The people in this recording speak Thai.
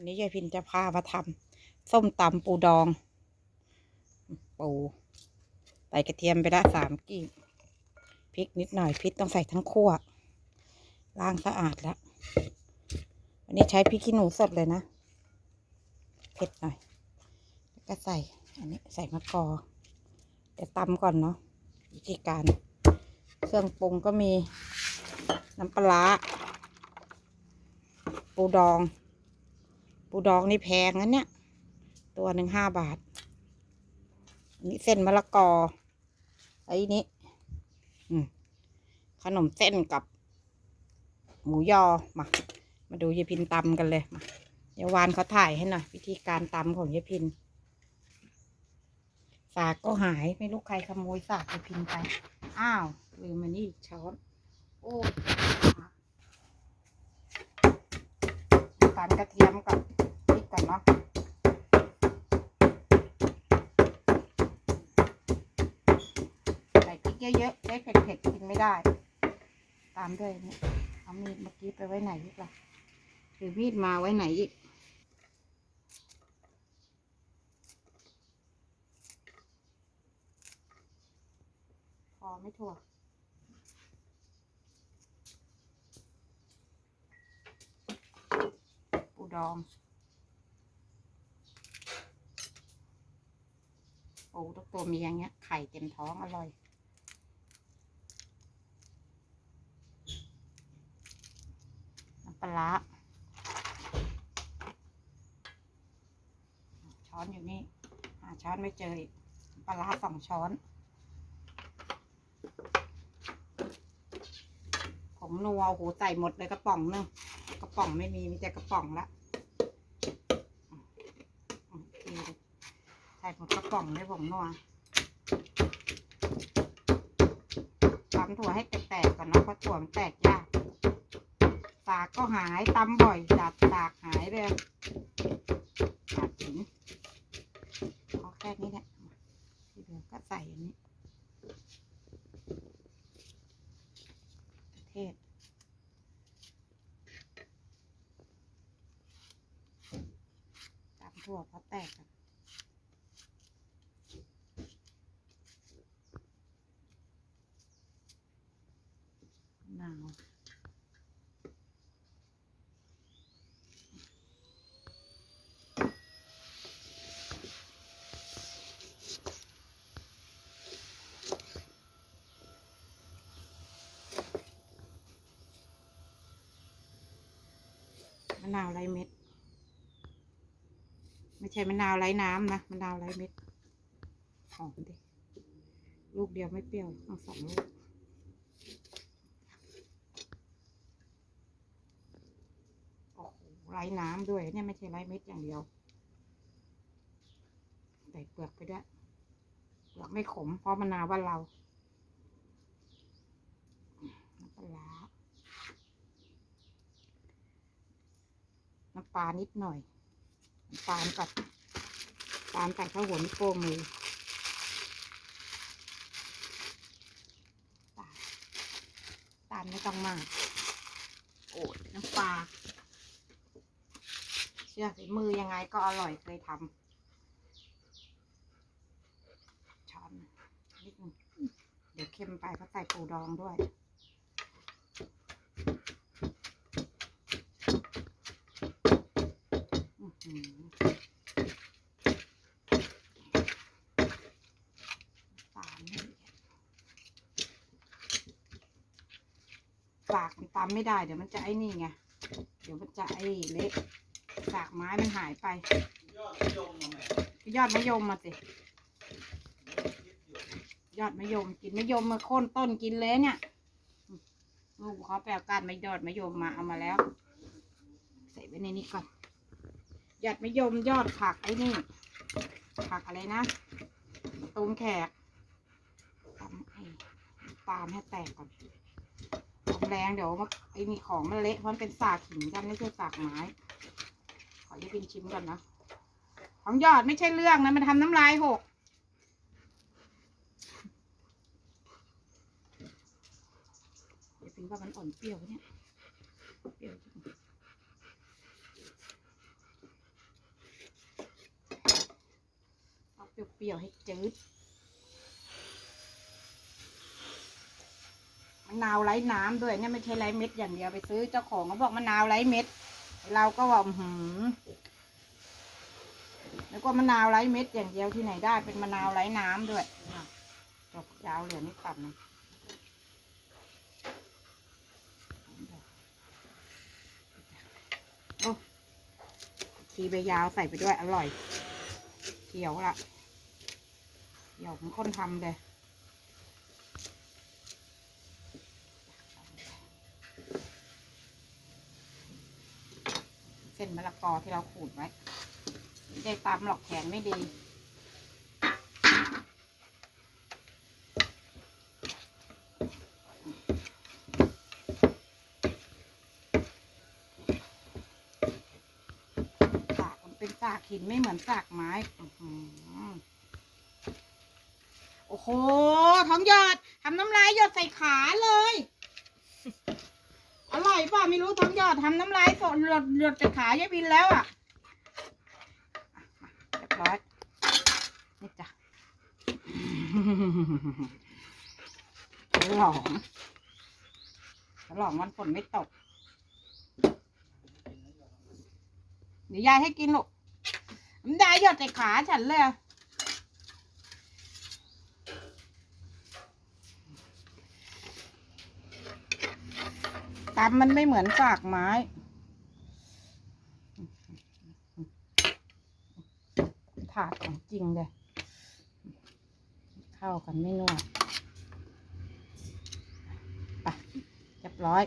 วันนี้ยายพินจะพามาทำส้มตำปูดอง ปูใส่กระเทียมไปละสามกีบพริกนิดหน่อยพริกต้องใส่ทั้งคั่วล้างสะอาดแล้ววันนี้ใช้พริกขี้หนูสดเลยนะเผ็ดหน่อย แล้วก็ใส่ อันนี้ใส่มะกอกเดี๋ยวตำก่อนเนาะวิธีการ เครื่องปรุงก็มีน้ำปลาร้าปูดอง ปูดองนี่แพงนะเนี่ย ตัวหนึ่งห้าบาท อันนี้เส้นมะละกอ ไอ้นี้ขนมเส้นกับ หมูยอ มา มาดูยายพินตำกันเลย มาเดี๋ยววานเขาถ่ายให้หน่อยวิธีการตำของยายพิน สากก็หายไม่รู้ใครขโมยสากยายพินไป อ้าว ลืมมันนี่ช้อน โอ้ ตานกระเทียมกับพริกก่อนเนาะใส่พริกเยอะๆได้เผ็ดๆกินไม่ได้ ตามด้วยนี่เอามีดเมื่อกี้ไปไว้ไหนอีกล่ะหรือมีดมาไว้ไหนอีกพอไม่ถั่ว ปูดองปูทุกตัวมีอย่างเงี้ย ไข่เต็มท้องอร่อยน้ำปลาร้าช้อนอยู่นี่หาช้อนไม่เจออีกปลาร้าสองช้อนผงนัวโอ้โหใส่หมดเลยกระป๋องนึงกระป๋องไม่มีมีแต่กระป๋องละอืมอืมดีเลย ใส่หมดกระป๋องเลยผงนัวตำถั่วให้แตกๆก่อนนะเพราะถั่วมันแตกยากสากก็หายตำบ่อยจัดสากหายเลยจัดหินเอาแค่นี้แหละที่เหลือก็ใส่อันนี้เทศตำถั่วเพราะแตกอะมะนาว มะนาวไร้เม็ด ไม่ใช่มะนาวไร้น้ำนะ มะนาวไร้เม็ดหอมดิ ลูกเดียวไม่เปรี้ยวต้องสองลูกโอ้โห ไร้น้ำด้วย เนี่ยไม่ใช่ไร้เม็ดอย่างเดียว ใส่เปลือกไปด้วย เปลือกไม่ขม เพราะมะนาวว่านเราน้ำปลาน้ำปลานิดหน่อยน้ำตาลกับตาลใส่ข้าวหัวนิโป้งมือตาลไม่ต้องมาก โอ้ยน้ำปลา ชื่อฝีมือยังไงก็อร่อยเคยทำช้อนนิดนึงเดี๋ยวเค็มไปเพราะใส่ปูดองด้วยอื้อหือสามนี่สากมันตำไม่ได้ เดี๋ยวมันจะไอ้นี่ไง เดี๋ยวมันจะไอ้เละ สากไม้มันหายไปยอดมะยมมาสิยอดมะยมกินมะยมมาโค่นต้นกินเลยเนี่ยลูกเขาแปลก้านมะยอดมะยมมาเอามาแล้ว ใส่ไว้ในนี้ก่อนยอดมะยมยอดผักไอ้นี่ ผักอะไรนะตูมแขกตำไอ้ตามให้แตกก่อนของแรงเดี๋ยวมาไอ้นี่ของมันเละเพราะมันเป็นสากหินกันไม่ใช่สากไม้ ขอยายพินชิมก่อนนะของยอดไม่ใช่เรื่องนะมันทำน้ำลายหกยายพินว่ามันอ่อนเปรี้ยวเนี่ยเปรี้ยวเอาเปรี้ยวๆให้จืดมะนาวไร้น้ำด้วยเนี่ยไม่ใช่ไร้เม็ดอย่างเดียวไปซื้อเจ้าของเขาบอกมะนาวไร้เม็ด เราก็ว่าอื้อหืมแล้วก็มะนาวไร้เม็ดอย่างเดียวที่ไหนได้เป็นมะนาวไร้น้ำด้วยอะดอกยาวเหลือนี่ตัดหนะโอ้ทีใบยาวใส่ไปด้วยอร่อย เขียวละเขียวของคนทำเลย เส้นมะละกอที่เราขูดไว้ได้ตำหรอกแขนไม่ดี สากมันเป็นสากหินไม่เหมือนสากไม้โอ้โหท้องหยอดทำน้ำลายหยดใส่ขาเลย อร่อยป่ะไม่รู้ท้งยอดทำน้ำลายสดหยดหยดใส่ขายายบินแล้วอะอะมาเรียบร้อยนี่จ้ะฉลองฉลองวันฝนไม่ตก เดี๋ยวยายให้กินลูกมันได้หยดใส่ขาฉันเลยอะ ตำมันไม่เหมือนสากไม้ ถาดของจริงเลย เข้ากันไม่นวดไปเรียบร้อย